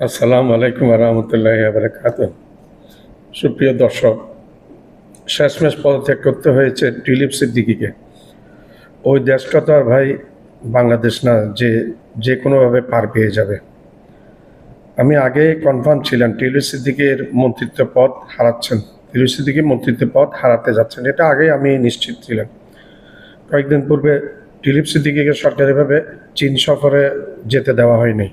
আসসালামু আলাইকুম রহমতুল্লাহ বারকাত সুপ্রিয় দর্শক, শেষমেশ পদত্যাগ করতে হয়েছে টিলিপ সিদ্দিকিকে। ওই দেশটা তো আর ভাই বাংলাদেশ না, যে যে কোনোভাবে পার পেয়ে যাবে। আমি আগে কনফার্ম ছিলাম টিলিপ সিদ্দিকের মন্ত্রিত্ব পদ হারাচ্ছেন। টিলিপ সিদ্দিকি মন্ত্রিত্ব পদ হারাতে যাচ্ছেন, এটা আগে আমি নিশ্চিত ছিলাম। কয়েকদিন পূর্বে টিলিপ সিদ্দিকিকে সরকারিভাবে চীন সফরে যেতে দেওয়া হয়নি।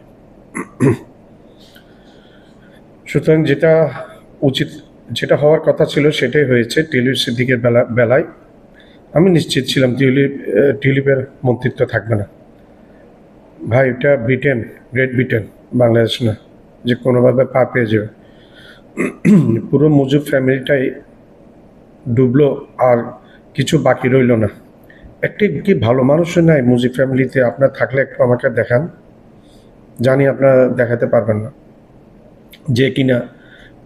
সুতরাং যেটা উচিত, যেটা হওয়ার কথা ছিল সেটাই হয়েছে টিলিপ সিদ্দিকের বেলা, বেলায়। আমি নিশ্চিত ছিলাম টিউলিপ টিউলিপের মন্ত্রিত্ব থাকবে না। ভাই, এটা ব্রিটেন, গ্রেট ব্রিটেন, বাংলাদেশ না, যে কোনোভাবে পা পেয়ে যাবে। পুরো মুজুব ফ্যামিলিটাই ডুবলো আর কিছু বাকি রইল না। একটি কি ভালো মানুষও নাই মুজিব ফ্যামিলিতে? আপনার থাকলে একটু আমাকে দেখান। জানি আপনারা দেখাতে পারবেন না। যে কিনা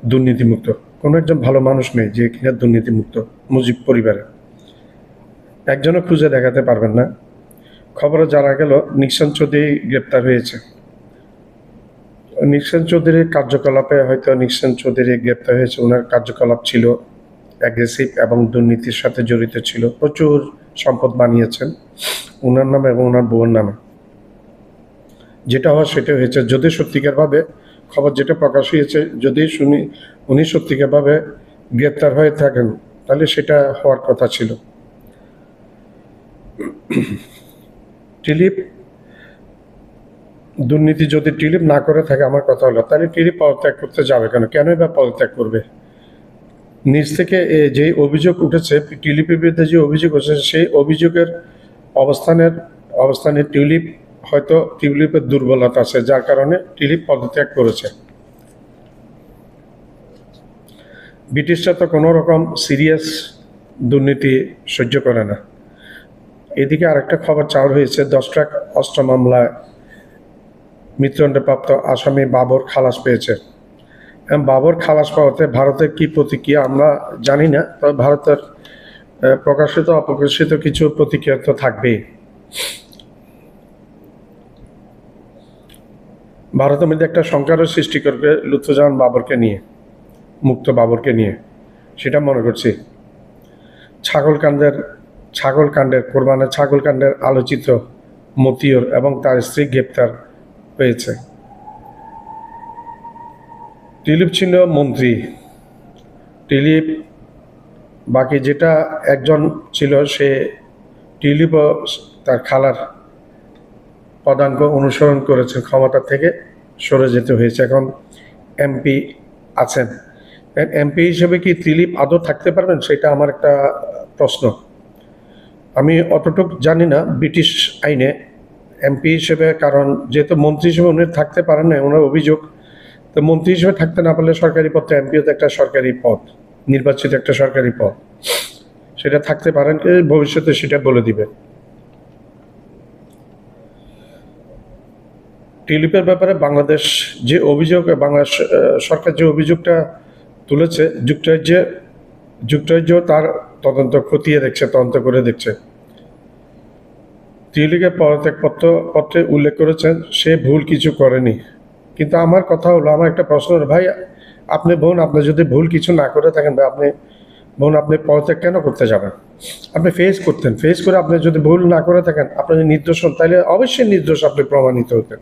দুর্নীতিমুক্ত। কোনো একজন ভালো মানুষ নেই যে কিনা দুর্নীতিমুক্ত, মুজিব পরিবারে। একজনও খুঁজে দেখাতে পারবেন না। খবরে জানা গেল নিক্সন চৌধুরী গ্রেপ্তার হয়েছে। নিক্সন চৌধুরীর কার্যকলাপে হয়তো নিক্সন চৌধুরী গ্রেপ্তার হয়েছে। ওনার কার্যকলাপ ছিল অ্যাগ্রেসিভ এবং দুর্নীতির সাথে জড়িত ছিল। প্রচুর সম্পদ বানিয়েছেন ওনার নামে এবং ওনার বউয়ের নামে। যেটা হওয়া সেটা হয়েছে। যদি সত্যিকারভাবে খবর যেটা প্রকাশ হয়েছে, যদি শুনি, উনি সত্যিকারভাবে গ্রেপ্তার হয়ে থাকেন, তাহলে সেটা হওয়ার কথা ছিল। টিলিপ, দুর্নীতি যদি টিলিপ না করে থাকে, আমার কথা হলো, তাহলে টিলিপ পদত্যাগ করতে যাবে কেন? কেনই বা পদত্যাগ করবে? নিজ থেকে যে অভিযোগ উঠেছে, টিলিপের বিরুদ্ধে যে অভিযোগ উঠেছে, সেই অভিযোগের অবস্থানের, অবস্থানে টিউলিপ হয়তো টিউলিপের দুর্বলতা আছে, যার কারণে টিউলিপ পদত্যাগ করেছে। ব্রিটিশরা তো কোনো রকম সিরিয়াস দুর্নীতি সহ্য করে না। এদিকে আরেকটা খবর চাওয়ার হয়েছে, দশ ট্রাক অস্ত্র মামলায় মৃত্যুদণ্ডপ্রাপ্ত আসামি বাবর খালাস পেয়েছে। বাবর খালাস পাওয়াতে ভারতের কি প্রতিক্রিয়া আমরা জানি না, তবে ভারতের প্রকাশিত, অপ্রকাশিত কিছু প্রতিক্রিয়া তো থাকবেই। ভারতের মধ্যে একটা সংখ্যারও সৃষ্টি করবে লুৎফুজামান বাবরকে নিয়ে, মুক্ত বাবরকে নিয়ে। সেটা মনে করছি। ছাগল কাণ্ডের ছাগল কাণ্ডের কোরবানের ছাগল কাণ্ডের আলোচিত মতিয়র এবং তার স্ত্রী গ্রেপ্তার হয়েছে। টিলিপ ছিল মন্ত্রী। টিলিপ, বাকি যেটা একজন ছিল সে টিলিপও তার খালার পদাঙ্ক অনুসরণ করেছেন ক্ষমতা থেকে সরে যেতে হয়েছে। এখন এমপি আছেন। এমপি হিসেবে কি ত্রিলীপ আদৌ থাকতে পারবেন? সেটা আমার একটা প্রশ্ন। আমি অতটুক জানি না ব্রিটিশ আইনে এমপি হিসেবে, কারণ যেহেতু মন্ত্রী হিসেবে উনি থাকতে পারেন না ওনার অভিযোগ, তো মন্ত্রী হিসেবে থাকতে না পারলে সরকারি পদ এমপিও তো একটা সরকারি পদ, নির্বাচিত একটা সরকারি পদ। সেটা থাকতে পারেন ভবিষ্যতে সেটা বলে দিবে। টিলিপের ব্যাপারে বাংলাদেশ যে অভিযোগ বাংলাদেশ সরকার যে অভিযোগটা তুলেছে, যুক্তরাজ্যে, যুক্তরাজ্য তার তদন্ত খতিয়ে দেখছে, তদন্ত করে দেখছে। টিলিপের পদত্যাগ পত্র উল্লেখ করেছেন, সে ভুল কিছু করেনি। কিন্তু আমার কথা হলো, আমার একটা প্রশ্ন ভাই, আপনি বোন, আপনি যদি ভুল কিছু না করে থাকেন আপনি বোন, আপনি পদত্যাগ কেন করতে যাবেন? আপনি ফেস করতেন ফেস করে আপনি যদি ভুল না করে থাকেন আপনি যদি নির্দোষ হন তাহলে অবশ্যই নির্দোষ আপনি প্রমাণিত হতেন।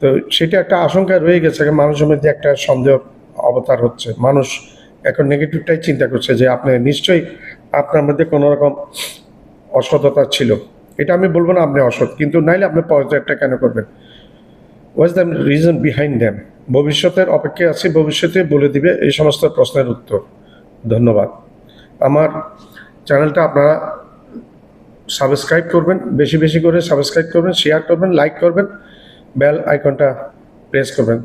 তো সেটা একটা আশঙ্কা রয়ে গেছে মানুষের মধ্যে একটা সন্দেহ অবতার হচ্ছে। মানুষ এখন নেগেটিভটাই চিন্তা করছে যে আপনি নিশ্চয়ই আপনার মধ্যে কোনো রকম অসততা ছিল। এটা আমি বলব না আপনি অসৎ, কিন্তু নাইলে আপনি পদত্যাগটা কেন করবেন? Was the reason behind them ভবিষ্যতের অপেক্ষায় আছে, ভবিষ্যতে বলে দিবে এই সমস্ত প্রশ্নের উত্তর। ধন্যবাদ। আমার চ্যানেলটা আপনারা সাবস্ক্রাইব করবেন, বেশি বেশি করে সাবস্ক্রাইব করবেন শেয়ার করবেন লাইক করবেন। বেল আইকনটা প্রেস করবেন।